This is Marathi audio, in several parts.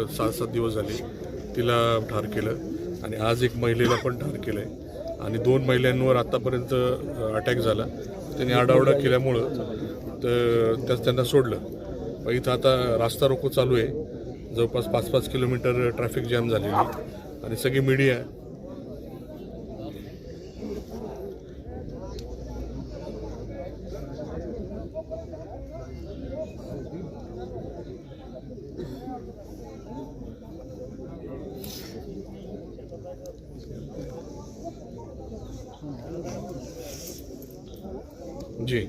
सात सहा सात दिवस झाले तिला ठार केलं आणि आज एक महिलेला पण ठार केलं आहे आणि दोन महिलांवर आत्तापर्यंत अटॅक झाला. त्यांनी आडावडा केल्यामुळं तर त्याच त्यांना सोडलं. पण इथं आता रास्ता रोको चालू आहे. जवळपास पाच पाच किलोमीटर ट्रॅफिक जॅम झालेली आणि सगळी मीडिया जी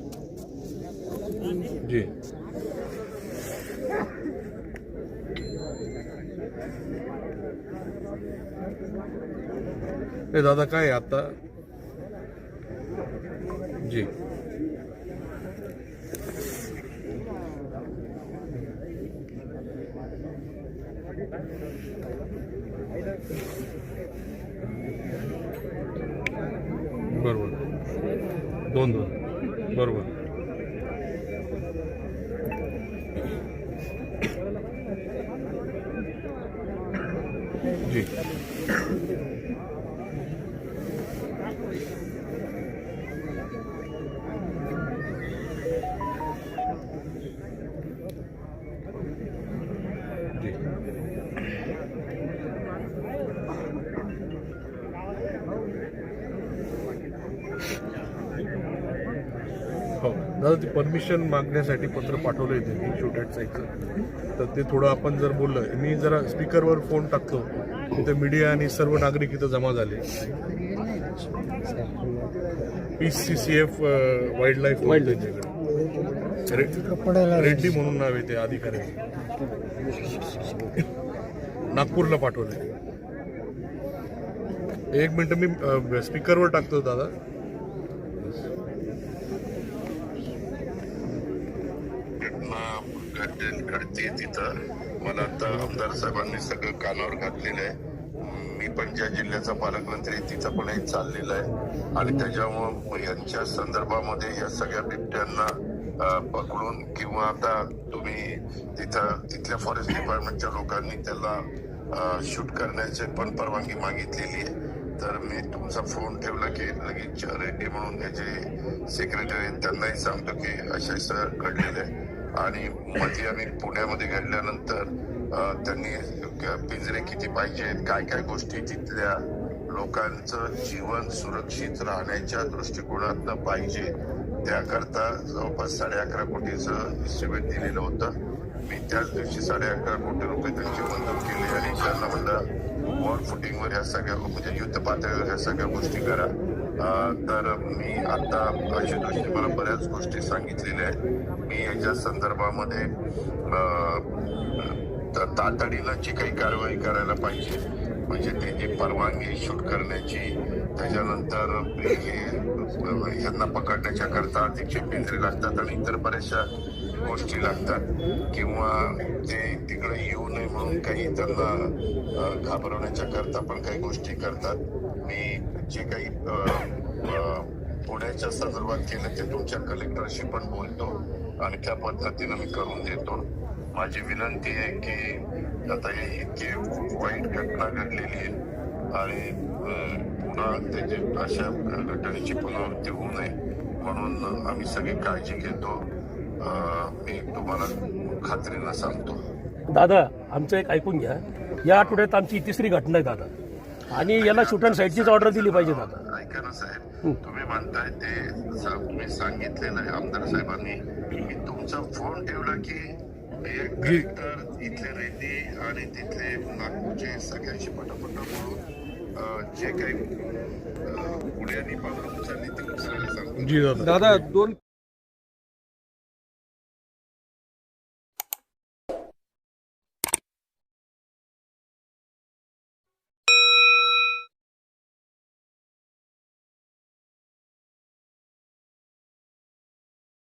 जी ए दादा काय आहे आता जी दोन दोन बरोबर जी जी हो. दादा ते परमिशन मागण्यासाठी पत्र पाठवलंय त्यांनी शूट ॲट साईडचं तर ते थोडं आपण जर बोललं मी जरा स्पीकरवर फोन टाकतो. तिथं मीडिया आणि सर्व नागरिक इथं जमा झाले. P C C F wildlife Reddy म्हणून नाव आहे ते अधिकारी नागपूरला पाठवले एक मिनिट मी स्पीकरवर टाकतो दादा. घटना घडते घडते तिथं. मला आता आमदार साहेबांनी सगळं कानावर घातलेलं आहे. मी पण ज्या जिल्ह्याचा पालकमंत्री तिथं पण एक चाललेलं आहे. आणि त्याच्यामुळं यांच्या संदर्भामध्ये या सगळ्या बिबट्यांना पकडून किंवा आता तुम्ही तिथं तिथल्या फॉरेस्ट डिपार्टमेंटच्या लोकांनी त्याला शूट करण्याची पण परवानगी मागितलेली आहे. तर मी तुमचा फोन ठेवला की लगेच रेड्डी म्हणून त्याचे सेक्रेटरी आहेत त्यांनाही सांगतो की अशा असं घडलेलं आहे आणि मध्ये आम्ही पुण्यामध्ये घडल्यानंतर त्यांनी पिंजरे किती पाहिजेत काय काय गोष्टी तिथल्या लोकांचं जीवन सुरक्षित राहण्याच्या दृष्टिकोनातनं पाहिजे त्याकरता जवळपास साडे अकरा कोटीचं इस्टिमेट दिलेलं होतं. मी त्याच दिवशी साडे अकरा कोटी रुपये त्यांची मंजूर केली आणि त्यांना म्हणलं वॉर फुटिंगवर ह्या सगळ्या म्हणजे युद्ध पातळीवर ह्या सगळ्या गोष्टी करा. तर मी आता आशुतोषने मला बऱ्याच गोष्टी सांगितलेल्या आहेत. मी याच्या संदर्भामध्ये अं, तातडीनं जी काही कारवाई करायला पाहिजे म्हणजे त्याची परवानगी शूट करण्याची त्याच्यानंतर हे यांना पकडण्याच्या करता अधिकचे पिंजरे लागतात आणि इतर बऱ्याचशा गोष्टी लागतात. किंवा ते तिकडे येऊ नये म्हणून काही त्यांना घाबरवण्याच्या करता पण काही गोष्टी करतात. मी जे काही पुण्याच्या संदर्भात केलं ते तुमच्या कलेक्टरशी पण बोलतो आणि त्या पद्धतीनं मी करून देतो. माझी विनंती आहे की आता ही इतकी वाईट घटना घडलेली आहे आणि पुन्हा त्याची अशा घटनेची पुनरावृत्ती होऊ नये म्हणून आम्ही सगळी काळजी घेतो. मी तुम्हाला खात्रीनं सांगतो. दादा आमचं एक ऐकून घ्या. या आठवड्यात आमची तिसरी घटना आहे दादा. आणि याला शूट अँड साईडचीच ऑर्डर दिली पाहिजे दादा. ऐका ना साहेब तुम्ही म्हणताय ते तुम्ही सांगितलेलं आहे आमदार साहेबांनी. मी तुमचा फोन ठेवला की एक कलेक्टर इथले रेड्डी आणि तिथले नागपूरचे सगळ्यांशी पटापट बोलून जे काही आणि पावलं उचलली ते उचलायला सांगतो जी दादा. दादा दोन